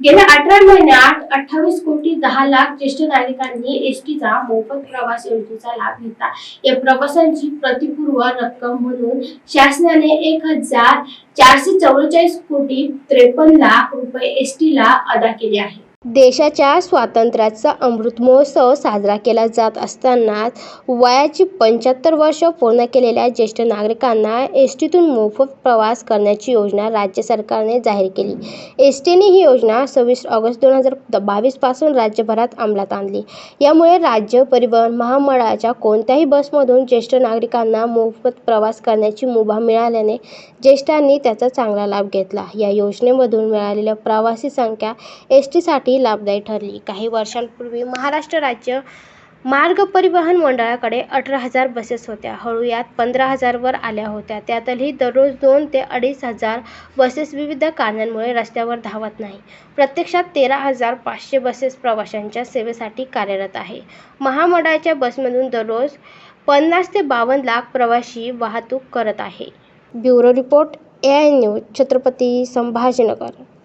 गेल्या अठरा महिन्यात अठ्ठावीस कोटी दहा लाख ज्येष्ठ नागरिकांनी एसटीचा मोफत प्रवास योजनेचा लाभ घेतला. या प्रवासांची प्रतिपूर्व रक्कम म्हणून शासनाने एक हजार चारशे चौवेचाळीस कोटी त्रेपन्न लाख रुपये एसटीला अदा केले आहे. देशाच्या स्वातंत्र्याचा अमृत महोत्सव साजरा केला जात असतानाच वयाची पंच्याहत्तर वर्ष पूर्ण केलेल्या ज्येष्ठ नागरिकांना एस टीतून मोफत प्रवास करण्याची योजना राज्य सरकारने जाहीर केली. एस टीने ही योजना सव्वीस ऑगस्ट दोन हजार बावीसपासून राज्यभरात अंमलात आणली. यामुळे राज्य परिवहन महामंडळाच्या कोणत्याही बसमधून ज्येष्ठ नागरिकांना मोफत प्रवास करण्याची मुभा मिळाल्याने ज्येष्ठांनी त्याचा चांगला लाभ घेतला. या योजनेमधून मिळालेल्या प्रवासी संख्या एस टीसाठी लाभदायी ठरली. काही वर्षांपूर्वी महाराष्ट्र राज्य मार्ग परिवहन मंडळाकडे अठरा हजार बसेस होत्या. हळू यात पंधरा हजारवर आल्या होत्या. त्यातही दररोज दोन ते अडीच हजार बसेस विविध कारणांमुळे रस्त्यावर धावत नाही. प्रत्यक्षात तेरा हजार पाचशे बसेस प्रवाशांच्या सेवेसाठी कार्यरत आहे. महामंडळाच्या बसमधून दररोज पन्नास ते बावन्न लाख प्रवाशी वाहतूक करत आहे. Bureau report A I news Chhatrapati Sambhajinagar.